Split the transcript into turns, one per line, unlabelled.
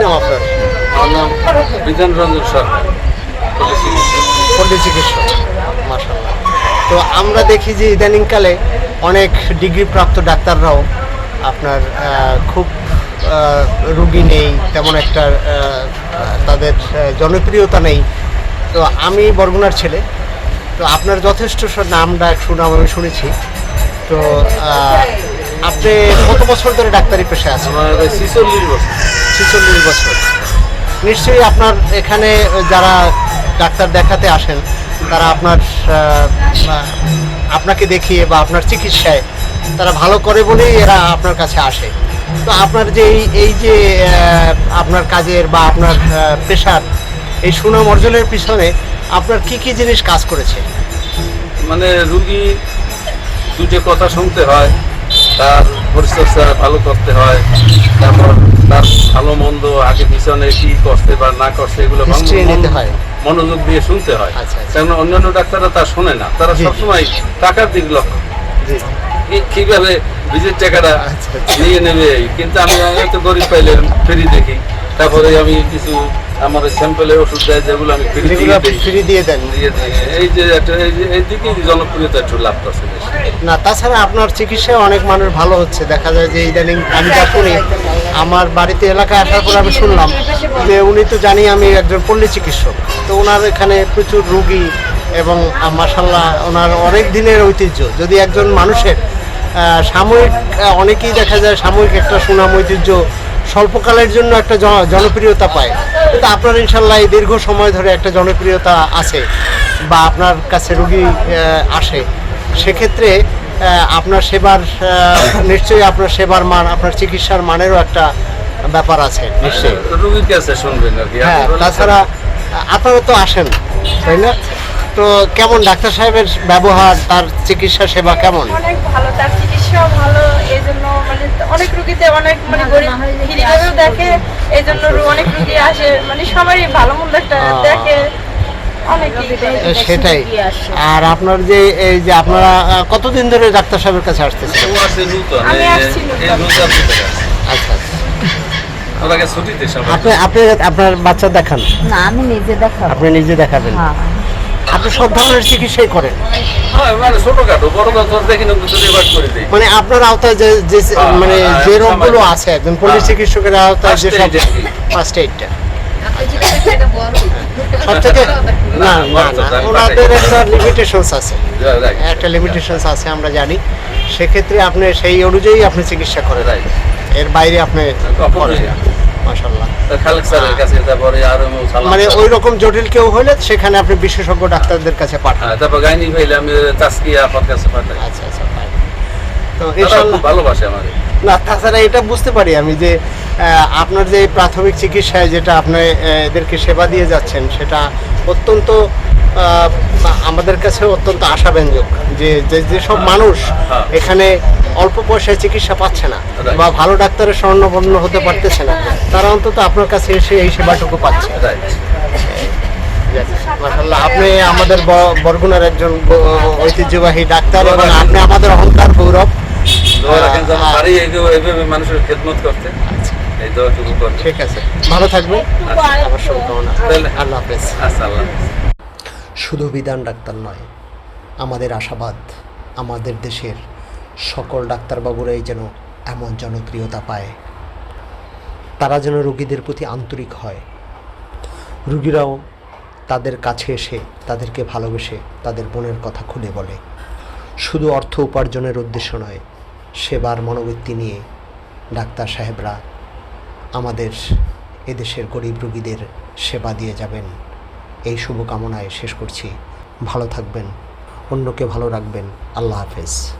নাম আপনার?
আমার নাম বিধান রঞ্জন সরকার
পল্লী চিকিৎসক। মাসাল্লাহ তো আমরা দেখি যে ইদানিংকালে অনেক ডিগ্রিপ্রাপ্ত ডাক্তাররাও আপনার খুব রুগী নেই তেমন একটা তাদের জনপ্রিয়তা নেই। তো আমি বরগুনার ছেলে। তো আপনার যথেষ্ট নাম ডাক সুনাম আমি শুনেছি। তো আপনি কত বছর ধরে ডাক্তারি পেশায় আছেন?
আমার ছিচল্লিশ বছর।
ছেচল্লিশ বছর। নিশ্চয়ই আপনার এখানে যারা ডাক্তার দেখাতে আসেন তারা আপনার আপনাকে দেখিয়ে বা আপনার চিকিৎসায় তারা ভালো করে বলেই এরা আপনার কাছে আসে। তো আপনার যে এই এই যে আপনার কাজের বা আপনার পেশার এই সুনাম অর্জনের পিছনে আপনার কি কি জিনিস কাজ করেছে?
মানে রুগী দুটো কথা শুনতে হয় তার পরিচর্যা ভালো করতে হয় তারপর তার ভালো মন্দ আগে পিছনে কি করছে বা না করছে এগুলো
নিতে হয়।
মনোযোগ দিয়ে শুনতে হয়
আচ্ছা, আচ্ছা।
কারণ অন্যান্য ডাক্তাররা তা শোনে না তারা সবসময় টাকার দিক লক্ষ্য কীভাবে ভিজিট টাকাটা
আচ্ছা।
নিয়ে নেবে। কিন্তু আমি হয়তো গরিব পাইলে ফ্রি দেখি তারপরে আমি কিছু আমার স্যাম্পলে ওষুধ দেয় যেগুলো আমি ফ্রি দিয়ে
দেন
দিয়ে এই যে একটা এই দিকেই জনপ্রিয়তা একটু লাভ করছে।
না, তাছাড়া আপনার চিকিৎসায় অনেক মানুষ ভালো হচ্ছে। দেখা যায় যে ইদানিং আমি যা শুনি, আমার বাড়িতে এলাকায় আসার পর আমি শুনলাম যে উনি তো জানি আমি একজন পল্লী চিকিৎসক। তো ওনার এখানে প্রচুর রুগী এবং মাসাল্লাহ ওনার অনেক দিনের ঐতিহ্য। যদি একজন মানুষের সাময়িক অনেকেই দেখা যায় সাময়িক একটা সুনাম, ঐতিহ্য স্বল্পকালের জন্য একটা জন- জনপ্রিয়তা পায়। কিন্তু আপনার ইনশাল্লাহ এই দীর্ঘ সময় ধরে একটা জনপ্রিয়তা আছে বা আপনার কাছে রুগী আসে। সেক্ষেত্রে আপনার সেবার নিশ্চয়ই আপনার সেবার মান আপনার চিকিৎসার মানেরও একটা ব্যাপার আছে নিশ্চয়ই।
রুগীর কাছে শুনবেন আর কি।
হ্যাঁ তাছাড়া আপনারা তো আসেন তাই না? তো কেমন ডাক্তার সাহেবের ব্যবহার তার চিকিৎসা সেবা কেমন?
অনেক ভালো তার চিকিৎসাও ভালো এই জন্য মানে অনেক রুগীতে অনেক মানে গরিব দেখে এই জন্য অনেক রুগী আসে মানে সবারই ভালো মন্দ একটা দেখে।
সেটাই। আর আপনার যে এই যে আপনারা কতদিন ধরে ডাক্তার সাহেবের কাছে আসতেছেন। আচ্ছা আচ্ছা। আপনি আপনি আপনার বাচ্চা দেখান।
না আমি নিজে দেখাবো।
আপনি নিজে দেখাবেন।
হ্যাঁ।
আপনি সব ধরনের চিকিৎসাই করেন।
হ্যাঁ, মানে।
মানে আপনার আওতায় যে যে
হ্যাঁ,
মানে যে রোগগুলো আছে একজন পল্লী। চিকিৎসকের আওতায় যে সব। ফার্স্ট এইডটা সব থেকে না না
না,
না ওনাদের একটা লিমিটেশনস আছে। একটা লিমিটেশনস আছে আমরা জানি। সেক্ষেত্রে আপনি সেই অনুযায়ী আপনি চিকিৎসা করেন. এর বাইরে আপনি। মাশাল্লাহ
সালাম
মানে ওই রকম জটিল কেউ হলে সেখানে আপনি বিশেষজ্ঞ ডাক্তারদের কাছে পাঠান।
হ্যাঁ, তারপর গাইনি ভাইলে আমি তাস্কিয়া আপার কাছে পাঠাই।
আচ্ছা আচ্ছা তো
তারাও ভালোবাসে আমাকে
না তাছাড়া এটা বুঝতে পারি আমি যে আপনার যে প্রাথমিক চিকিৎসায় যেটা আপনি এদেরকে সেবা দিয়ে যাচ্ছেন সেটা অত্যন্ত আমাদের কাছে অত্যন্ত আশাব্যঞ্জক যে যে যেসব মানুষ
হ্যাঁ।
এখানে অল্প পয়সায় চিকিৎসা পাচ্ছে না বা ভালো ডাক্তারের স্বর্ণবর্ণ হতে পারতেছে না। তারা অন্তত আপনার কাছে এসে এই সেবাটুকু পাচ্ছে।
রাইট।
মাশাল্লাহ আপনি আমাদের বরগুনার একজন ঐতিহ্যবাহী ডাক্তার এবং আপনি আমাদের অহংকার গৌরব
দোয়া রাখেন যেন পারি এগো- মানুষের খেদমত করতে এই দোয়াটুকু করতে
ঠিক আছে। ভালো থাকবেন। আমার শুভকামনা। আল্লাহ হাফেজ।
আচ্ছা আল্লাহ
শুধু বিধান ডাক্তার নয় আমাদের আশাবাদ আমাদের দেশের সকল ডাক্তারবাবুরাই যেন এমন জনপ্রিয়তা পায়। তারা যেন রোগীদের প্রতি আন্তরিক হয়। রুগীরাও তাদের কাছে এসে তাদেরকে ভালোবেসে তাদের বোনের কথা খুলে বলে। শুধু অর্থ উপার্জনের উদ্দেশ্য নয় সেবার মনোবৃত্তি নিয়ে ডাক্তার সাহেবরা আমাদের এদেশের গরিব রুগীদের সেবা দিয়ে যাবেন। এই শুভকামনায় শেষ করছি। ভালো থাকবেন। অন্যকে ভালো রাখবেন। আল্লাহ হাফেজ।